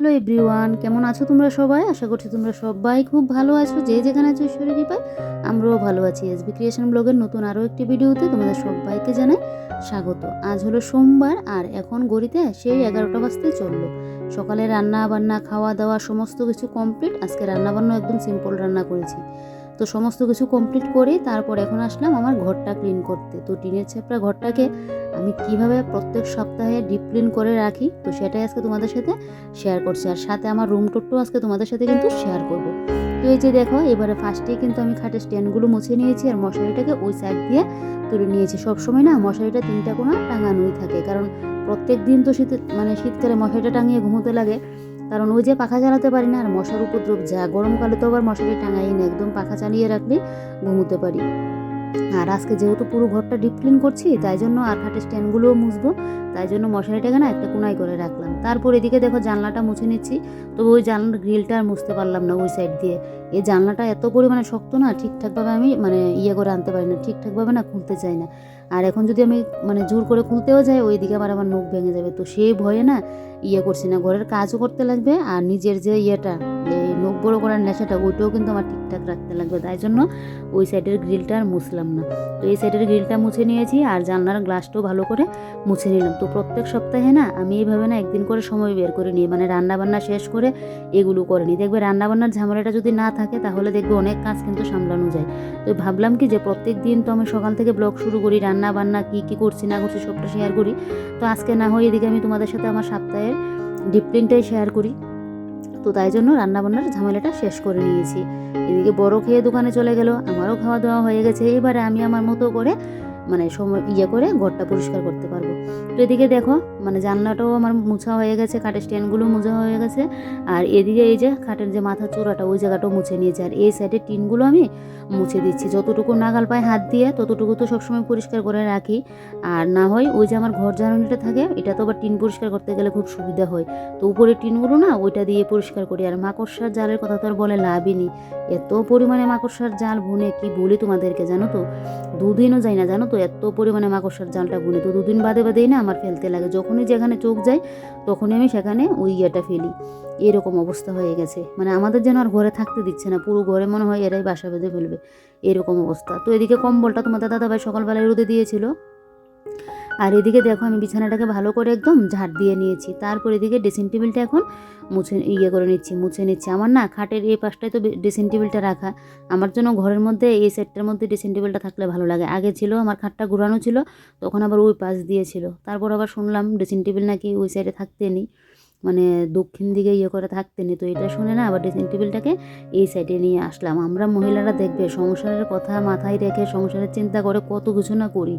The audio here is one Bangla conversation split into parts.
হ্যালো এভরিওয়ান, কেমন আছো তোমরা সবাই? আশা করছি তোমরা সবাই খুব ভালো আছো। যে যেখানে আছো, ঈশ্বরের কৃপায়, আমরাও ভালো আছি। এসবি ক্রিয়েশন ব্লগের নতুন আরও একটি ভিডিওতে তোমাদের সবাইকে জানাই স্বাগত। আজ হলো সোমবার, আর এখন গড়িতে সেই এগারোটা বাজতে চলল। সকালে রান্না বান্না খাওয়া দাওয়া, সমস্ত কিছু কমপ্লিট আজকে রান্নাবান্না একদম সিম্পল রান্না করেছি। তো সমস্ত কিছু কমপ্লিট করে তারপর এখন আসলাম আমার ঘরটা ক্লিন করতে। তো টিনের ছেপড়া ঘরটাকে আমি কীভাবে প্রত্যেক সপ্তাহে ডিপ ক্লিন করে রাখি, তো সেটাই আজকে তোমাদের সাথে শেয়ার করছি। আর সাথে আমার রুম টুরটাও আজকে তোমাদের সাথে কিন্তু শেয়ার করব। তো এই যে দেখো, এবারে ফার্স্টেই কিন্তু আমি খাটের স্ট্যান্ডগুলো মুছে নিয়েছি আর মশারিটাকে ওই সাইড দিয়ে তুলে নিয়েছি। সবসময় না মশারিটা তিনটা কোনো টাঙানোই থাকে, কারণ প্রত্যেক দিন তো শীতে মানে শীতকালে মশারিটা টাঙিয়ে ঘুমোতে লাগে। কারণ ওই যে পাখা চালাতে পারি না, আর মশার উপদ্রব যা গরমকালে তো আবার মশারি টাঙাই না, একদম পাখা চালিয়ে রাখলে ঘুমোতে পারি। আর আজকে যেহেতু পুরো ঘরটা ডিপ ক্লিন করছি, তাই জন্য আর খাটের স্ট্যান্ডগুলোও মুছবো, তাই জন্য মশারিটাকে না একটা কোনায় করে রাখলাম। তারপর এদিকে দেখো জানলাটা মুছে নিচ্ছি, তবে ওই জানলার গ্রিলটা আর মুছতে পারলাম না ওই সাইড দিয়ে। এই জানলাটা এত পরিমাণে শক্ত না, ঠিকঠাকভাবে আমি মানে ইয়ে করে আনতে পারি না, ঠিকঠাকভাবে না খুলতে চাই না। আর এখন যদি আমি মানে জোর করে খুলতেও যাই ওই দিকে আবার আমার নখ ভেঙে যাবে। তো সেই ভয়ে না ইয়ে করছি না। ঘরের কাজও করতে লাগবে আর নিজের যে ইয়েটা বড়ো করার নেশাটা ওইটাও কিন্তু আমার ঠিকঠাক রাখতে লাগবে। তাই জন্য ওই সাইডের গ্রিলটা আর মুছলাম না। তো এই সাইডের গ্রিলটা মুছে নিয়েছি আর জানলার গ্লাসটাও ভালো করে মুছে নিলাম। তো প্রত্যেক সপ্তাহে না আমি এইভাবে না একদিন করে সময় বের করে নিই। মানে রান্নাবান্না শেষ করে এগুলো করে নিই। দেখবে রান্নাবান্নার ঝামেলাটা যদি না থাকে তাহলে দেখবে অনেক কাজ কিন্তু সামলানো যায়। তো ভাবলাম কি যে প্রত্যেক দিন তো আমি সকাল থেকে ব্লগ শুরু করি, রান্নাবান্না কী কী করছি, না করছি সবটা শেয়ার করি। তো আজকে না হয় এদিকে আমি তোমাদের সাথে আমার সপ্তাহের ডিপ্লিনটাই শেয়ার করি। তো তাই জন্য রান্নাবান্নার ঝামেলাটা শেষ করে নিয়েছি। এদিকে বড় খেয়ে দোকানে চলে গেল, আমারও খাওয়া দাওয়া হয়ে গেছে। এবারে আমি আমার মতো করে মানে সময় ইয়ে করে ঘরটা পরিষ্কার করতে পারব। তো এদিকে দেখো মানে জানলাটাও আমার মুছা হয়ে গেছে, খাটের স্ট্যান্ডগুলো মুছা হয়ে গেছে। আর এদিকে এই যে খাটের যে মাথা চূড়াটা, ওই জায়গাটাও মুছে নিয়েছে। আর এই সাইডের টিনগুলো আমি মুছে দিচ্ছি। যতটুকু নাগাল পায় হাত দিয়ে, ততটুকু তো সবসময় পরিষ্কার করে রাখি। আর না হয় ওই যে আমার ঘর জ্বালানিটা থাকে, এটা তো আবার টিন পরিষ্কার করতে গেলে খুব সুবিধা হয়। তো উপরে টিনগুলো না, ওইটা দিয়ে পরিষ্কার করি। আর মাকড়সার জালের কথা তো আর বলে লাভই নেই। এত পরিমাণে মাকড়সার জাল বুনে কি বলি তোমাদেরকে, জানো তো? দুদিনও যায় না, জানো তো? এত পরিমাণে মাকড়সার জালটা বুনে তো দুদিন বাদে বাদেই না আমার ফেলতে লাগে। যখনই যেখানে চোখ যায়, তখনই আমি সেখানে ওই ইয়েটা ফেলি। এরকম অবস্থা হয়ে গেছে। মানে আমাদের যেন আর ঘরে থাকতে দিচ্ছে না। পুরো ঘরে মনে হয় এরাই বাসা বেঁধে ফেলবে। এরকম অবস্থা। তো এদিকে কম্বলটা তোমাদের দাদাভাই সকালবেলায় রোদে দিয়েছিল। আর এদিকে দেখো আমি বিছানাটাকে ভালো করে একদম ঝাড় দিয়ে নিয়েছি। তারপর এদিকে ড্রেসিং টেবিলটা এখন মুছে ইয়ে করে নিচ্ছি, মুছে নিচ্ছি। আমার না খাটের এই পাশটায় তো ড্রেসিং টেবিলটা রাখা। আমার জন্য ঘরের মধ্যে এই সেটটার মধ্যে ড্রেসিং টেবিলটা থাকলে ভালো লাগে। আগে ছিল, আমার খাটটা ঘুরানো ছিল, তখন আবার ওই পাশ দিয়েছিল। তারপর আবার শুনলাম ড্রেসিং টেবিল নাকি ওই সাইডে থাকতে নেই। মানে দক্ষিণ দিকে ইয়ে করে থাকতে নেই তো এটা শুনে না আবার ড্রেসিং টেবিলটাকে এই সাইডে নিয়ে আসলাম। আমরা মহিলারা দেখবে সংসারের কথা মাথায় রেখে সংসারের চিন্তা করে কত কিছু না করি।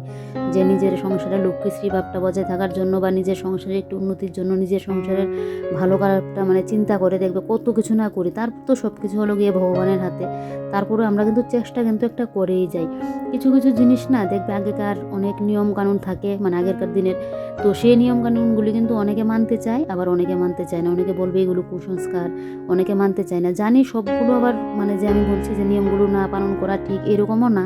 যে নিজের সংসারে লক্ষ্মীশ্রী ভাবটা বজায় থাকার জন্য বা নিজের সংসারের একটু উন্নতির জন্য নিজের সংসারের ভালো খারাপটা মানে চিন্তা করে দেখবে কত কিছু না করি। তারপর তো সব কিছু হলো গিয়ে ভগবানের হাতে। তারপরে আমরা কিন্তু চেষ্টা কিন্তু একটা করেই যাই। কিছু কিছু জিনিস না দেখবে আগেকার অনেক নিয়ম কানুন থাকে মানে আগেরকার দিনের। তো সেই নিয়ম কানুনগুলি কিন্তু অনেকে মানতে চায়, আবার অনেকে মানতে চায় না, অনেকে বলবে এগুলো কুসংস্কার, অনেকে মানতে চায় না। জানি সবগুলো আবার মানে যে আমি বলছি যে নিয়মগুলো না পালন করা ঠিক এরকমও না।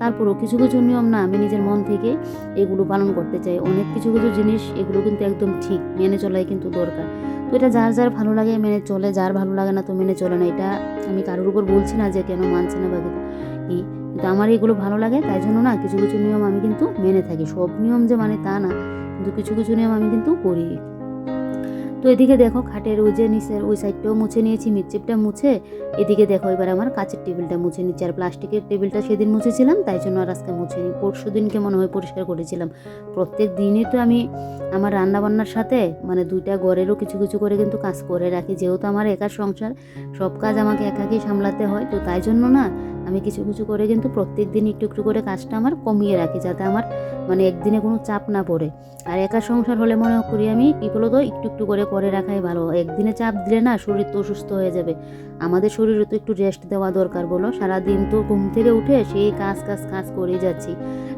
তারপরও কিছু কিছু নিয়ম না আমি নিজের মন থেকে এগুলো পালন করতে চাই। অনেক কিছু কিছু জিনিস এগুলো কিন্তু একদম ঠিক, মেনে চলাই কিন্তু দরকার। তো এটা যার যার ভালো লাগে মেনে চলে, যার ভালো লাগে না তো মেনে চলে না। এটা আমি কারোর উপর বলছি না যে কেন মানছে না বা কি। কিন্তু আমার এগুলো ভালো লাগে, তাই জন্য না কিছু কিছু নিয়ম আমি কিন্তু মেনে থাকি। সব নিয়ম যে মানে তা না, কিন্তু কিছু কিছু নিয়ম আমি কিন্তু করি। তো এদিকে দেখো খাটের ওই যে নিচের ওই সাইডটাও মুছে নিয়েছি মিটচিপটা মুছে। এদিকে দেখো এবার আমার কাচের টেবিলটা মুছে নিচ্ছি। আর প্লাস্টিকের টেবিলটা সেদিন মুছেছিলাম, তাই জন্য আর আজকে মুছে নিই পরশু দিনকে মনে হয় পরিষ্কার করেছিলাম। প্রত্যেক দিনই তো আমি আমার রান্নাবান্নার সাথে মানে দুইটা ঘরেরও কিছু কিছু করে কিন্তু কাজ করে রাখি। যেহেতু আমার একার সংসার, সব কাজ আমাকে একাকেই সামলাতে হয়, তো তাই জন্য না আমি কিছু কিছু করে কিন্তু প্রত্যেক দিন একটু একটু করে কাজটা আমার কমিয়ে রাখি যাতে আমার মানে একদিনে কোনো চাপ না পড়ে। আর একা সংসার হলে মনে করি আমি, কী বলো তো একটু একটু করে করে রাখাই ভালো। একদিনে চাপ দিলে না শরীর তো অসুস্থ হয়ে যাবে। আমাদের শরীরে তো একটু রেস্ট দেওয়া দরকার বলো। সারাদিন তো ঘুম থেকে উঠে সেই কাজ কাজ কাজ করেই যাচ্ছি।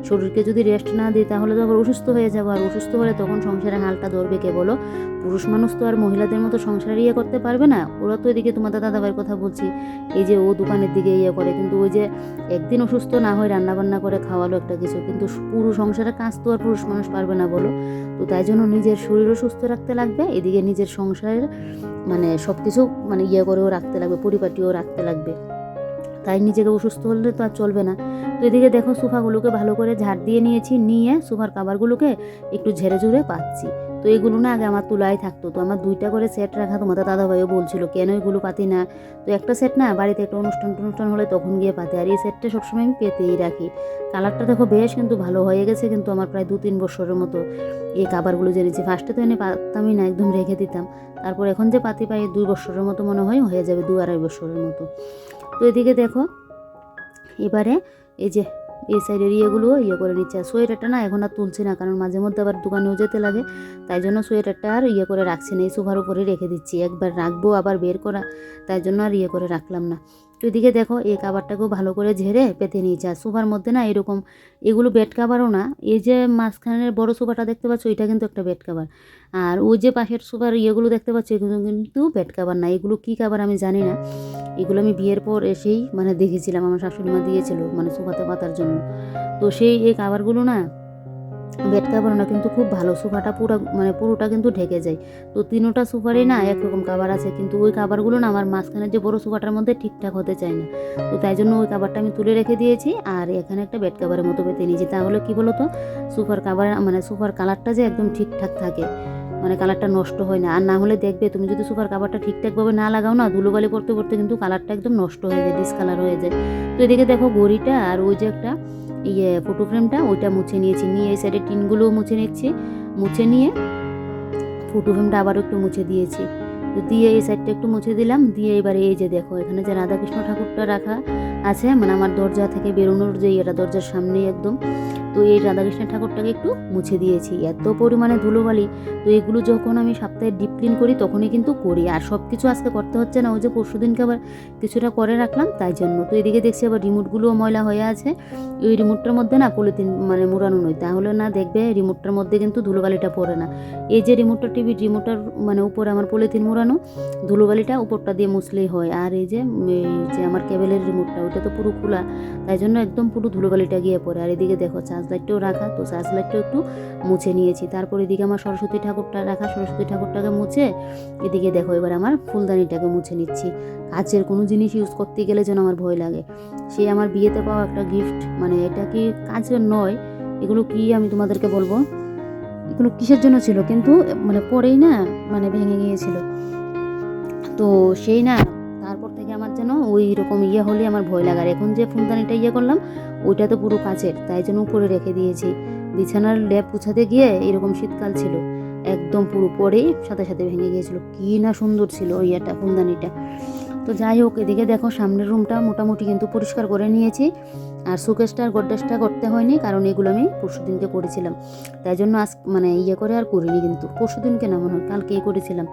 শরীরকে যদি রেস্ট না দিই তাহলে তো আবার অসুস্থ হয়ে যাব। আর অসুস্থ হলে তখন সংসারে হালটা ধরবে কে বলো? পুরুষ মানুষ তো আর মহিলাদের মতো সংসার ইয়ে করতে পারবে না। ওরা তো এদিকে তোমাদের দাদাভাইয়ের কথা বলছি। এই যে ও দোকানের দিকে ইয়ে করে, কিন্তু ওই যে একদিন অসুস্থ না হয় রান্নাবান্না করে খাওয়ালো একটা কিছু, কিন্তু পুরো সংসারের কাজ তো আর পুরুষ মানুষ পারবে না বলো। তো তাই জন্য নিজের শরীরও সুস্থ রাখতে লাগবে, এদিকে নিজের সংসারের মানে সব কিছু মানে ইয়ে করেও রাখতে লাগবে, পরিপাটিও রাখতে লাগবে। তাই নিজেকে অসুস্থ হলে তো আর চলবে না। তো এদিকে দেখো, সোফাগুলোকে ভালো করে ঝাড় দিয়ে নিয়েছি, নিয়ে সোফার কাভারগুলোকে একটু ঝেড়ে ঝুড়ে পাচ্ছি। তো এগুলো না আগে আমার তুলাই থাকতো। তো আমার দুইটা করে সেট রাখা তোমাদের দাদাভাইও বলছিল, কেন এগুলো পাতি না? তো একটা সেট না বাড়িতে একটা অনুষ্ঠান টনুষ্ঠান হলে তখন গিয়ে পাতে। আর এই সেটটা সবসময় আমি পেতেই রাখি। কালারটা দেখো বেশ কিন্তু ভালো হয়ে গেছে কিন্তু আমার প্রায় দু তিন বছরের মতো। এই কাবারগুলো জেনেছি। ফার্স্টে তো এনে পাতামই না, একদম রেখে দিতাম। তারপর এখন যে পাতি পাই, দুই বছরের মতো মনে হয়, হয়ে যাবে দু আড়াই বছরের মতো। তো এদিকে দেখো, এবারে এই যে এই সাইডের ইয়েগুলো ইয়ে করে নিচ্ছে। আর সোয়েটারটা না এখন আর তুলছি না, কারণ মাঝে মধ্যে আবার দোকানেও যেতে লাগে। তাই জন্য সোয়েটারটা আর ইয়ে করে রাখছি না, এই সোফার উপরে রেখে দিচ্ছি। একবার রাখব, আবার বের করা, তাই জন্য আর ইয়ে করে রাখলাম না। এদিকে দেখো, এই কাবারটাকেও ভালো করে ঝেড়ে পেতে নিয়েছে। আর সোফার মধ্যে না এরকম এগুলো বেড কাভারও না, এই যে মাঝখানের বড় সোফাটা দেখতে পাচ্ছ, এটা কিন্তু একটা বেড কাভার আর ওই যে পাশের সোফার ইয়েগুলো দেখতে পাচ্ছ, এগুলো কিন্তু বেড কাভার না। এগুলো কী কাভার আমি জানি না। এগুলো আমি বিয়ের পর এসেই মানে দেখেছিলাম, আমার শাশুড়ি মা দিয়েছিল মানে সোফাতে পাতার জন্য। তো সেই এই কাভারগুলো না বেড কাভার না, কিন্তু খুব ভালো সোফাটা পুরো মানে পুরোটা কিন্তু ঢেকে যায়। তো তিনোটা সোফারই না, একরকম কাভার আছে, কিন্তু ওই কাভারগুলো না আমার মাঝখানের যে বড় সোফাটার মধ্যে ঠিকঠাক হতে চায় না। তো তাই জন্য ওই কাভারটা আমি তুলে রেখে দিয়েছি, আর এখানে একটা বেড কাভারের মতো পেতে নিয়েছি। তাহলে কি বলো তো সোফার কাভার মানে সোফার কালারটা যে একদম ঠিকঠাক থাকে মানে কালারটা নষ্ট হয় না। আর না হলে দেখবে, তুমি যদি সুপার কাভারটা ঠিকঠাকভাবে না লাগাও না, ধুলোবালি পড়তে পড়তে কিন্তু কালারটা একদম নষ্ট হয়ে যায় ডিসকালার হয়ে যায়। তো এদিকে দেখো ঘড়িটা, আর ওই যে একটা ইয়ে ফটো ফ্রেমটা ওইটা মুছে নিয়েছি। নিয়ে এই সাইডে টিনগুলোও মুছে নিচ্ছি। মুছে নিয়ে ফটো ফ্রেমটা আবারও একটু মুছে দিয়েছি। তো দিয়ে এই সাইডটা একটু মুছে দিলাম। দিয়ে এবারে এই যে দেখো, এখানে যে রাধাকৃষ্ণ ঠাকুরটা রাখা আছে মানে আমার দরজা থেকে বেরোনোর যে এটা দরজার সামনেই একদম। তো এই রাধাকৃষ্ণ ঠাকুরটাকে একটু মুছে দিয়েছি। এত পরিমাণে ধুলোবালি। তো এগুলো যখন আমি সপ্তাহে ডিপ ক্লিন করি, তখনই কিন্তু করি। আর সব কিছু আজকে করতে হচ্ছে না, ওই যে পরশু দিনকে আবার কিছুটা করে রাখলাম, তাই জন্য। তো এদিকে দেখছি আবার রিমোটগুলোও ময়লা হয়ে আছে। ওই রিমোটটার মধ্যে না পলিথিন মানে মোড়ানো নয়। তাহলে না দেখবে রিমোটটার মধ্যে কিন্তু ধুলোবালিটা পড়ে না। এই যে রিমোটটা, টিভি রিমোটটার মানে উপরে আমার পলিথিন মোড়ানো, ধুলোবালিটা উপরটা দিয়ে মুছলেই হয়। আর এই যে যে আমার কেবেলের রিমোটটা তো পুরো খোলা। তাই জন্য একদম পুরো ধুলোবালিটা গিয়ে পড়ে। আর এদিকে দেখো চার্জ লাইটটাও রাখা। তো চার্জ লাইটটাও একটু মুছে নিয়েছি। তারপর এদিকে আমার সরস্বতী ঠাকুরটা রাখা। সরস্বতী ঠাকুরটাকে মুছে এদিকে দেখো, এবার আমার ফুলদানিটাকে মুছে নিচ্ছি। কাচের কোনো জিনিস ইউজ করতে গেলে যেন আমার ভয় লাগে। সে আমার বিয়েতে পাওয়া একটা গিফট মানে এটা কি কাজের নয়? এগুলো কি আমি তোমাদেরকে বলব? এগুলো কিসের জন্য ছিল? কিন্তু মানে পরেই না মানে ভেঙে গিয়েছিল। তো সেই না তারপর থেকে আমার যেন ওই রকম ইয়ে হলে আমার ভয় লাগার। এখন যে ফুলদানিটা ইয়ে করলাম, ওইটা তো পুরো কাচের, তাই জন্য উপরে রেখে দিয়েছি। বিছানার ল্যাপ পুছাতে গিয়ে এরকম শীতকাল ছিল, একদম পুরো পরেই সাথে সাথে ভেঙে গিয়েছিল। কী না সুন্দর ছিল ওই একটা ফুলদানিটা। তো যাই হোক, এদিকে দেখো সামনের রুমটা মোটামুটি কিন্তু পরিষ্কার করে নিয়েছি। আর সুকেশটা আর গড্ডাসটা করতে হয়নি, কারণ এগুলো আমি পরশু দিনকে করেছিলাম। তাই জন্য আজ মানে ইয়ে করে আর করিনি কিন্তু। পরশু দিনকে না, মনে হয় কালকেই করেছিলাম।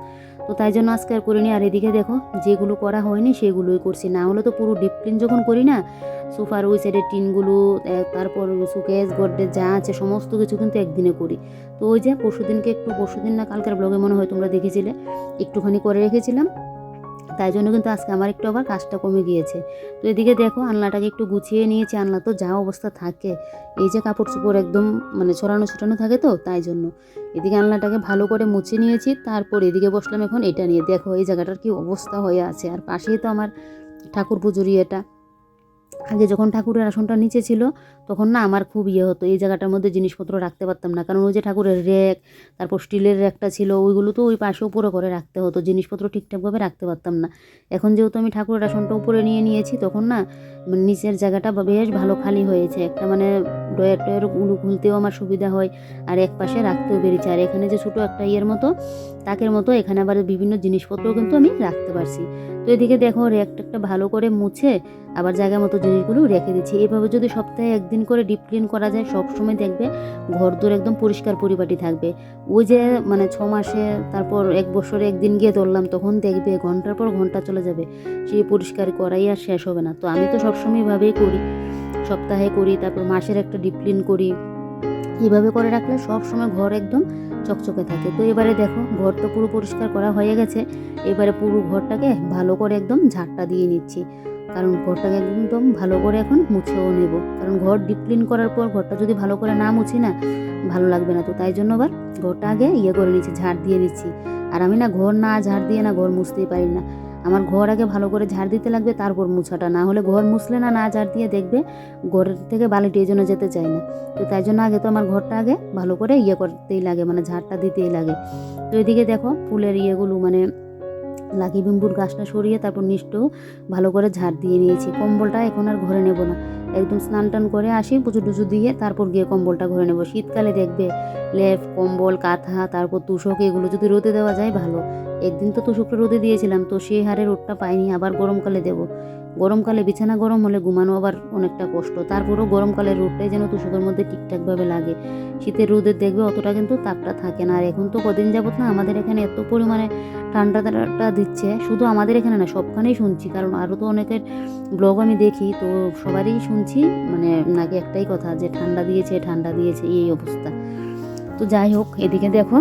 তো তাই জন্য আজকে আর করিনি। আর এদিকে দেখো, যেগুলো করা হয়নি সেগুলোই করছি। না হলে তো পুরো ডিপ ক্লিন যখন করি না, সোফার ওই সাইডের টিনগুলো তারপর সুকেশ গড্ডে যা আছে সমস্ত কিছু কিন্তু একদিনে করি। তো ওই যে পরশু দিনকে একটু পরশু দিন না কালকের ব্লগে মনে হয় তোমরা দেখেছিলে, একটুখানি করে রেখেছিলাম। তাই জন্য কিন্তু আজকে আমার একটু আবার কাজটা কমে গিয়েছে। তো এদিকে দেখো আনলাটাকে একটু গুছিয়ে নিয়েছি আনলা তো যা অবস্থা থাকে। এই যে কাপড় চোপড় একদম মানে ছড়ানো ছড়ানো থাকে তো, তাই জন্য। এদিকে আনলাটাকে ভালো করে মুছে নিয়েছি, তারপর এদিকে বসলাম এখন এটা নিয়ে। দেখো, এই জায়গাটার কি অবস্থা হয়ে আছে। আর পাশেই তো আমার ঠাকুর পুজোর ইয়েটা আগে যখন ঠাকুরের আসনটা নিচে ছিল, তখন না আমার খুব ইয়ে হতো। এই জায়গাটার মধ্যে জিনিসপত্র রাখতে পারতাম না। কারণ ওই যে ঠাকুরের র্যাক তারপর স্টিলের র্যাকটা ছিল, ওইগুলো তো ওই পাশে উপরে করে রাখতে হতো। জিনিসপত্র ঠিকঠাকভাবে রাখতে পারতাম না। এখন যেহেতু আমি ঠাকুরের আসনটা উপরে নিয়ে নিয়েছি, তখন না মানে নিচের জায়গাটা বেশ ভালো খালি হয়েছে। একটা মানে ডয়ার টয়ারগুলো খুলতেও আমার সুবিধা হয়, আর এক পাশে রাখতেও পেরেছি আর এখানে যে ছোটো একটা ইয়ের মতো, তাকের মতো, এখানে আবার বিভিন্ন জিনিসপত্রও কিন্তু আমি রাখতে পারছি। তো এদিকে দেখো র্যাকটা একটা ভালো করে মুছে, আবার জায়গা মতো জিনিস জিনিসগুলো রেখে দিচ্ছি। এভাবে যদি সপ্তাহে একদিন করে ডিপ ক্লিন করা যায় সব সময় দেখবে ঘর দূর একদম পরিষ্কার পরিপাটি থাকবে। ওই যে মানে ছ মাসে তারপর এক বছরে একদিন গিয়ে ধরলাম, তখন দেখবে ঘণ্টার পর ঘণ্টা চলে যাবে। সেই পরিষ্কার করাই আর শেষ হবে না। তো আমি তো সবসময় এভাবেই করি। সপ্তাহে করি, তারপর মাসের একটা ডিপ ক্লিন করি। এভাবে করে রাখলে সব সময় ঘর একদম চকচকে থাকে। তো এবারে দেখো, ঘর তো পুরো পরিষ্কার করা হয়ে গেছে। এবারে পুরো ঘরটাকে ভালো করে একদম ঝাড়টা দিয়ে নিচ্ছি। কারণ ঘরটাকে একদম ভালো করে এখন মুছেও নেব। কারণ ঘর ডিপ ক্লিন করার পর ঘরটা যদি ভালো করে না মুছি না, ভালো লাগবে না। তো তাই জন্য আবার ঘরটা আগে ইয়ে করে নিচ্ছি ঝাড় দিয়ে নিচ্ছি। আর আমি না ঘর না ঝাড় দিয়ে না ঘর মুছতেই পারি না। আমার ঘর আগে ভালো করে ঝাড় দিতে লাগবে, তারপর মুছাটা। না হলে ঘর মুছলে না না ঝাড় দিয়ে দেখবে ঘরের থেকে বালিটি এই জন্য যেতে চায় না। তো তাই জন্য আগে তো আমার ঘরটা আগে ভালো করে ইয়ে করতেই লাগে মানে ঝাড়টা দিতেই লাগে। তো এদিকে দেখো ফুলের ইয়েগুলো মানে লাকি বিম্বুর গাছটা সরিয়ে তারপর নিচটাও ভালো করে ঝাড় দিয়ে নিয়েছি। কম্বলটা এখন আর ঘরে নেব না। একদম স্নান টান করে আসি, পুজো টুজো দিয়ে তারপর গিয়ে কম্বলটা ঘরে নেব। শীতকালে দেখবে লেপ, কম্বল, কাঁথা, তারপর তুষক, এগুলো যদি রোদে দেওয়া যায় ভালো। একদিন তো তুষকটা রোদে দিয়েছিলাম, তো সেই হারে রোদটা পাইনি, আবার গরমকালে দেব। গরমকালে বিছানা গরম হলে ঘুমানো আবার অনেকটা কষ্ট। তারপরও গরমকালের রোদটাই যেন তুষকের মধ্যে ঠিকঠাকভাবে লাগে। শীতের রোদে দেখবে অতটা কিন্তু তাপটা থাকে না। আর এখন তো কদিন যাবত না আমাদের এখানে এত পরিমাণে ঠান্ডাটা দিচ্ছে। শুধু আমাদের এখানে না, সবখানেই শুনছি। কারণ আরও তো অনেকের ব্লগ আমি দেখি, তো সবারই শুনছি। মানে নাকি একটাই কথা যে ঠান্ডা দিয়েছে ঠান্ডা দিয়েছে, এই অবস্থা। তো যাই হোক, এদিকে দেখো,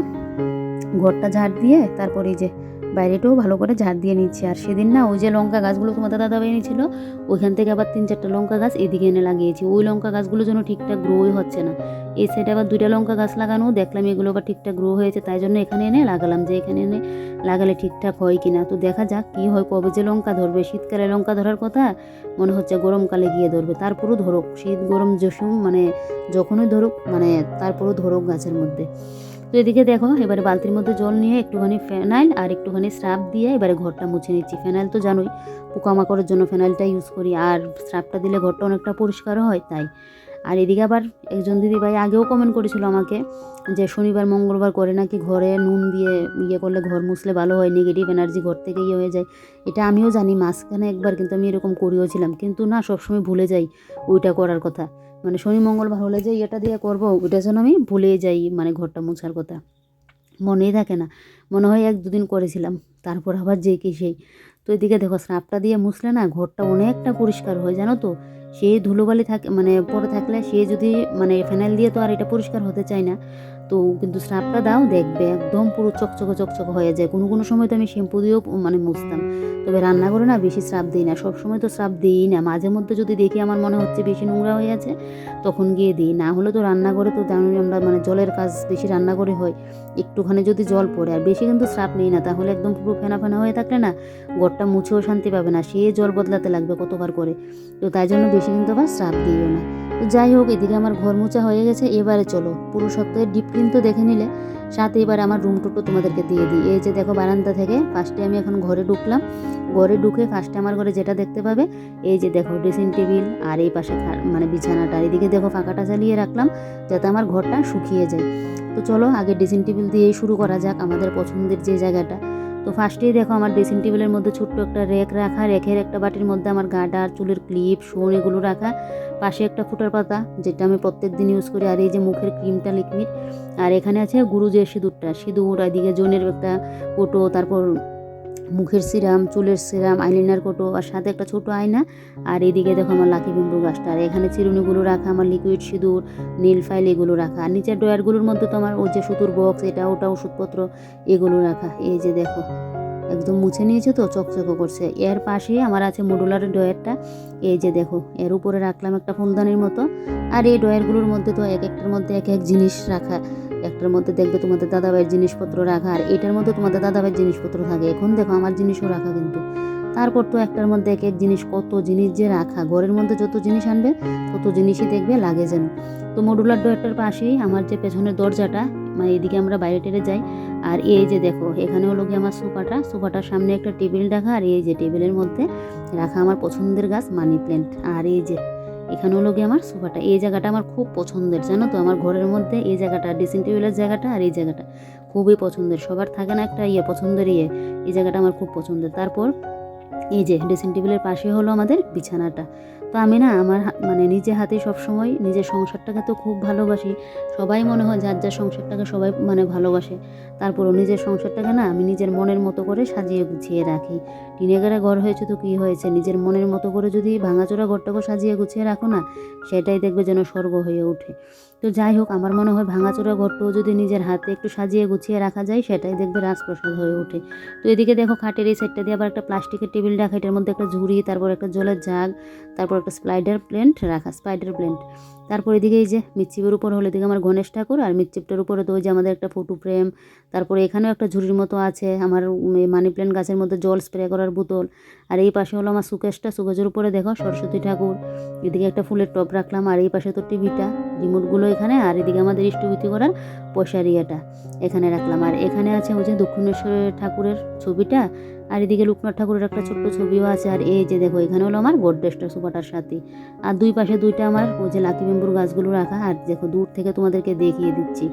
ঘরটা ঝাড় দিয়ে তারপরে যে বাইরেটাও ভালো করে ঝাড় দিয়ে নিচ্ছি। আর সেদিন না ওই যে লঙ্কা গাছগুলো তোমাদের দাদা এনেছিল ওইখান থেকে আবার তিন চারটা লঙ্কা গাছ এদিকে এনে লাগিয়েছি। ওই লঙ্কা গাছগুলো যেন ঠিকঠাক গ্রোই হচ্ছে না। এই সাইডে আবার দুইটা লঙ্কা গাছ লাগানো, দেখলাম এগুলো আবার ঠিকঠাক গ্রো হয়েছে, তাই জন্য এখানে এনে লাগালাম যে এখানে এনে লাগালে ঠিকঠাক হয় কি না তো দেখা যাক কী হয়, কবে যে লঙ্কা ধরবে। শীতকালে লঙ্কা ধরার কথা, মনে হচ্ছে গরমকালে গিয়ে ধরবে। তারপরও ধরুক, শীত, গরম যসুম মানে যখনই ধরুক মানে তারপরও ধরুক গাছের মধ্যে। তো এদিকে দেখো, এবারে বালতির মধ্যে জল নিয়ে একটুখানি ফেনাইল আর একটুখানি স্রাব দিয়ে এবারে ঘরটা মুছে নিচ্ছি। ফেনাইল তো জানোই, পোকামাকড়ের জন্য ফেনাইলটা ইউজ করি। আর স্রাবটা দিলে ঘরটা অনেকটা পরিষ্কারও হয়, তাই। আর এদিকে আবার একজন দিদি ভাই আগেও কমেন্ট করেছিল আমাকে যে শনিবার, মঙ্গলবার করে নাকি ঘরে নুন দিয়ে ইয়ে করলে ঘর মুছলে ভালো হয় নেগেটিভ এনার্জি ঘর থেকে ইয়ে হয়ে যায়। এটা আমিও জানি, মাঝখানে একবার কিন্তু আমি এরকম করিও ছিলাম। কিন্তু না, সবসময় ভুলে যাই ওইটা করার কথা। মানে শনি, মঙ্গলবার হলে যে এটা দিয়ে করব, ওইটা যেন আমি ভুলে যাই মানে ঘরটা মোছার কথা। মনেই থাকে না। মনে হয় এক দুদিন করেছিলাম, তারপর আবার যে কি সেই। তো এদিকে দেখো, স্নাপটা দিয়ে মুছলে না ঘরটা অনেকটা পরিষ্কার হয়, জানো তো? সে ধুলোবালি থাকে মানে পরে থাকলে সে যদি মানে ফেনাইল দিয়ে তো আর এটা পরিষ্কার হতে চায় না তো কিন্তু স্রাপটা দাও, দেখবে একদম পুরো চকচকে চকচকে হয়ে যায়। কোনো কোনো সময় তো আমি শ্যাম্পু দিয়েও মানে মুছতাম। তবে রান্না করে না বেশি স্রাপ দিই না সব সময় তো স্রাপ দিই না। মাঝে মধ্যে যদি দেখি আমার মনে হচ্ছে বেশি নোংরা হয়ে আছে, তখন গিয়ে দিই। না হলে তো রান্না করে তো জানি আমরা মানে জলের কাজ বেশি রান্না করে হয়। একটুখানি যদি জল পড়ে, আর বেশি কিন্তু স্রাপ নেই না, তাহলে একদম পুরো ফেনা ফেনা হয়ে থাকলে না ঘরটা মুছেও শান্তি পাবে না। সে জল বদলাতে লাগবে কতবার করে। তো তাই জন্য বেশি কিন্তু আবার স্রাপ দিইও না। তো যাই হোক, এদিকে আমার ঘর মোছা হয়ে গেছে, এবারে চলো। পুরো সপ্তাহের ডিপ ক্লিন তো দেখে নিলে। সাথে এবার আমার রুম টুকটো তোমাদেরকে দিয়ে দিই। এই যে দেখো বারান্দা থেকে ফার্স্টে আমি এখন ঘরে ঢুকলাম। ঘরে ঢুকে ফার্স্টে আমার ঘরে যেটা দেখতে পাবে, এই যে দেখো ড্রেসিং টেবিল আর এই পাশে মানে বিছানাটা। এদিকে দেখো ফাঁকাটা চালিয়ে রাখলাম, যাতে আমার ঘরটা শুকিয়ে যায়। তো চলো, আগে ড্রেসিং টেবিল দিয়েই শুরু করা যাক আমাদের পছন্দের যে জায়গাটা। তো ফার্স্টেই দেখো আমার ড্রেসিং টেবিলের মধ্যে ছোট্ট একটা রেক রাখা রেখের একটা বাটির মধ্যে আমার গাডার চুলের ক্লিপ শোন এগুলো রাখা। পাশে একটা ফুটার পাতা, যেটা আমি প্রত্যেক দিন ইউজ করি। আর এই যে মুখের ক্রিমটা লিকুইড আর এখানে আছে গুরুজের সিঁদুরটা, সিঁদুর, এদিকে জনের একটা ফোটো তারপর মুখের সিরাম, চুলের সিরাম আইলাইনার কোটো আর সাথে একটা ছোট আয়না। আর এদিকে দেখো আমার লাকি বিম্বু গাছটা। আর এখানে চিরুনিগুলো রাখা, আমার লিকুইড সিঁদুর নীল ফাইল এগুলো রাখা। আর নিচের ড্রয়ারগুলোর মধ্যে তো আমার ওই যে সুতোর বক্স এটা, ওটা ওষুধপত্র এগুলো রাখা। এই যে দেখো, একদম মুছে নিয়েছে তো, চকচকো করছে। এর পাশেই আমার আছে মডুলার ড্রয়ারটা। এই যে দেখো, এর উপরে রাখলাম একটা ফুলদানির মতো। আর এই ড্রয়ারগুলোর মধ্যে তো এক একটার মধ্যে এক এক জিনিস রাখা। একটার মধ্যে দেখবে তোমাদের দাদাভাইয়ের জিনিসপত্র রাখা, আর এটার মধ্যে তোমাদের দাদাভাইয়ের জিনিসপত্র থাকে। এখন দেখো, আমার জিনিসও রাখা কিন্তু। তারপর তো একটার মধ্যে এক এক জিনিস, কত জিনিস যে রাখা। ঘরের মধ্যে যত জিনিস আনবে, তত জিনিসই দেখবে, লাগে যেন। তো মডুলার ডোয়ারটার পাশেই আমার যে পেছনের দরজাটা মানে এদিকে আমরা বাইরে টেরে যাই। আর এই যে দেখো, এখানে হলো গিয়ে আমার সোফাটা। সোফাটার সামনে একটা টেবিল রাখা, আর এই যে টেবিলের মধ্যে রাখা আমার পছন্দের গাছ, মানি প্ল্যান্ট। আর এই যে এখানে হলো গিয়ে আমার সোফাটা, এই জায়গাটা আমার খুব পছন্দের, জানো তো? আমার ঘরের মধ্যে এই জায়গাটা, ড্রেসিং টেবিলের জায়গাটা আর এই জায়গাটা খুবই পছন্দের। সবার থাকে না একটা ইয়ে পছন্দের ইয়ে এই জায়গাটা আমার খুব পছন্দের। তারপর এই যে, ড্রেসিং টেবিলের পাশে হলো আমাদের বিছানাটা। তো আমি না আমার মানে নিজে হাতে সবসময় নিজের সংসারটাকে তো খুব ভালোবাসি। সবাই মনে হয় যার যার সংসারটাকে সবাই মানে ভালোবাসে। তারপরও নিজের সংসারটাকে না আমি নিজের মনের মতো করে সাজিয়ে গুছিয়ে রাখি। টিনে টিনেগারে ঘর হয়েছে তো কী হয়েছে? নিজের মনের মতো করে যদি ভাঙাচোরা ঘরটাকে সাজিয়ে গুছিয়ে রাখো না, সেটাই দেখবে যেন স্বর্গ হয়ে ওঠে। তো যাই হোক, আমার মনে হয় ভাঙাচোরা ঘরটাও যদি নিজের হাতে একটু সাজিয়ে গুছিয়ে রাখা যায়, সেটাই দেখবে রাজপ্রসাদ হয়ে ওঠে। তো এদিকে দেখো খাটের এই সাইডটা দিয়ে আবার একটা প্লাস্টিকের টেবিল রাখা, এটার মধ্যে একটা ঝুড়ি, তারপর একটা জলের জাগ, তারপর একটা স্পাইডার প্লেন্ট রাখা স্পাইডার প্লেন্ট তারপর এদিকে এই যে মিচ্চিপের উপর হলো এদিকে আমার গণেশ ঠাকুর, আর মিচ্চিপটার উপরে তো ওই যে আমাদের একটা ফটো ফ্রেম তারপরে এখানেও একটা ঝুড়ির মতো আছে, আমার মানি প্ল্যান্ট গাছের মধ্যে জল স্প্রে করার বোতল, আর এই পাশে হলো আমার সুকেশটা, সুকেজের উপরে দেখো সরস্বতী ঠাকুর, এদিকে একটা ফুলের টব রাখলাম, আর এই পাশে তো টিভিটা রিমোটগুলো এখানে, আর এদিকে আমাদের ইষ্টবিতি করার পয়সার ইয়েটা এখানে রাখলাম। আর এখানে আছে ওই যে দক্ষিণেশ্বরের ঠাকুরের ছবিটা, আর এদিকে লোকনাথ ঠাকুরের একটা ছোট্ট ছবিও আছে। আর এই যে দেখো, এখানে হলো আমার গোড্রেসটা সুপাটার সাথে। আর দুই পাশে দুইটা আমার ওই যে লাকি বেম্বুর গাছগুলো রাখা। আর দেখো, দূর থেকে তোমাদেরকে দেখিয়ে দিচ্ছি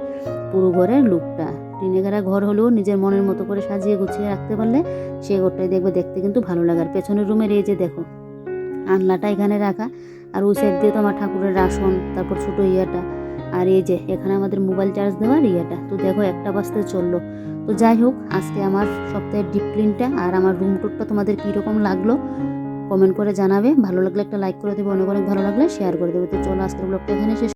পুরো ঘরের লুকটা। টিনেগারা ঘর হলেও নিজের মনের মতো করে সাজিয়ে গুছিয়ে রাখতে পারলে সেই ঘরটাই দেখবে, দেখতে কিন্তু ভালো লাগার পেছনের রুমের এই যে দেখো আনলাটা এখানে রাখা। আর ওই সাইড দিয়ে তো আমার ঠাকুরের রাসন তারপর ছোটো ইয়েটা। আর এই যে, এখানে আমাদের মোবাইল চার্জ দেওয়ার ইয়েটা। তো দেখো, একটা বাজতে চলল। তো যাই হোক, আজকে আমার সপ্তাহের ডিপ ক্লিনটা আর আমার রুম টুরটা তোমাদের কীরকম লাগল কমেন্ট করে জানাবে। ভালো লাগলে একটা লাইক করে দেবে, অনেক অনেক ভালো লাগলে শেয়ার করে দেবে। তো চলো, আজকের ব্লগটা এখানে শেষ